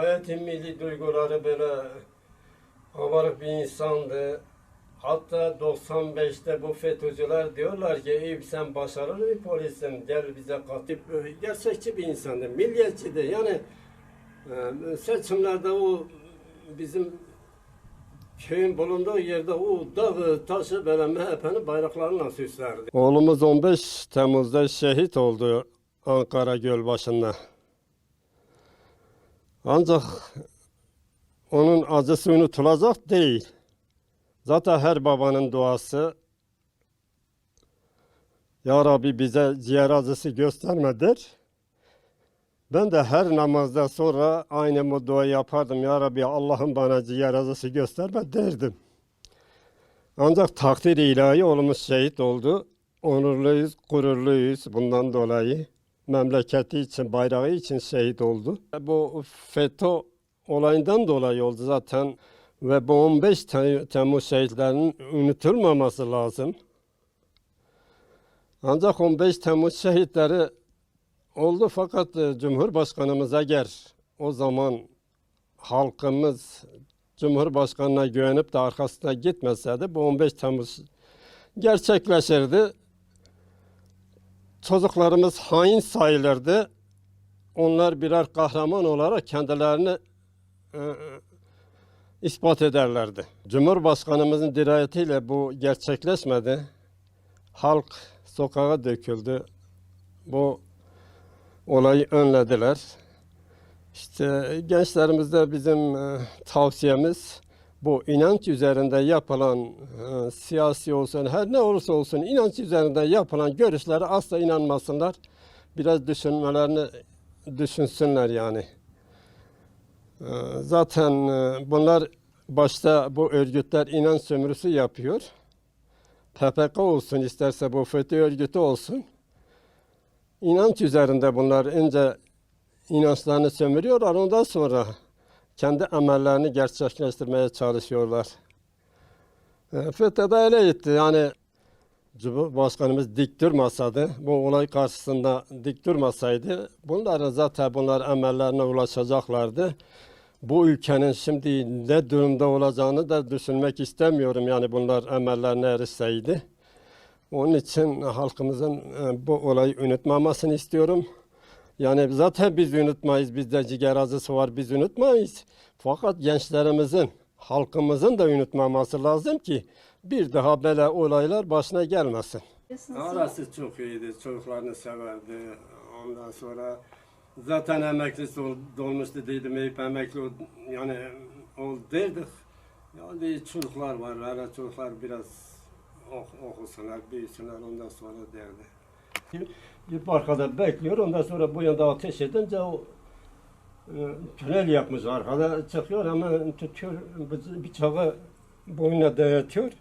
Gayet milli duyguları böyle kabarık bir insandı. Hatta 95'te bu FETÖ'cüler diyorlar ki Eyüp sen başarılı bir polissin gel bize katip. Gerçekçi bir insandı, milliyetçiydi. Yani e, seçimlerde o bizim köyün bulunduğu yerde o dağı taşı böyle MHP'nin bayraklarıyla süslerdi. Oğlumuz 15 Temmuz'da şehit oldu Ankara Gölbaşı'nda. Ancak onun acısı unutulacak değil. Zaten her babanın duası Ya Rabbi bize ciğer acısı göstermedir. Ben de her namazdan sonra aynı bu duayı yapardım. Ya Rabbi Allah'ım bana ciğer acısı gösterme derdim. Ancak takdir ilahi oğlumuz şehit oldu. Onurluyuz, gururluyuz bundan dolayı. Memleketi için, bayrağı için şehit oldu. Bu FETÖ olayından dolayı oldu zaten. Ve bu 15 Tem- Temmuz şehitlerinin unutulmaması lazım. Ancak 15 Temmuz şehitleri oldu fakat e, Cumhurbaşkanımız eğer o zaman halkımız Cumhurbaşkanına güvenip de arkasına gitmeseydi bu 15 Temmuz gerçekleşirdi. Çocuklarımız hain sayılırdı. Onlar birer kahraman olarak kendilerini e, ispat ederlerdi. Cumhurbaşkanımızın dirayetiyle bu gerçekleşmedi. Halk sokağa döküldü. Bu olayı önlediler. İşte gençlerimizde bizim e, tavsiyemiz bu inanç üzerinde yapılan e, siyasi olsun her ne olursa olsun inanç üzerinde yapılan görüşlere asla inanmasınlar. Biraz düşünmelerini düşünsünler yani. E, Zaten e, bunlar başta bu örgütler inanç sömürüsü yapıyor. PPK olsun isterse bu FETÖ örgütü olsun. İnanç üzerinde bunlar önce inançlarını sömürüyorlar ondan sonra kendi emellerini gerçekleştirmeye çalışıyorlar. E, FETÖ de öyle gitti yani Cumhurbaşkanımız dik durmasaydı, bu olay karşısında dik durmasaydı bunlar zaten bunlar emellerine ulaşacaklardı. Bu ülkenin şimdi ne durumda olacağını da düşünmek istemiyorum yani bunlar emellerine erişseydi. Onun için halkımızın e, bu olayı unutmamasını istiyorum. Yani zaten biz unutmayız, bizde ciğer acısı var, biz unutmayız. Fakat gençlerimizin, halkımızın da unutmaması lazım ki bir daha böyle olaylar başına gelmesin. Arası çok iyiydi, çocuklarını severdi. Ondan sonra zaten emeklisi ol, dolmuştu dedim, hep emekli ol, yani ol derdik. Yani çocuklar var, hala çocuklar biraz ok, okusunlar, büyüsünler ondan sonra derdi. Bir arkada bekliyor, ondan sonra bu yanda ateş edince o e, tünel yapmış. Arkada çıkıyor hemen tutuyor bıçağı boynuna dayatıyor.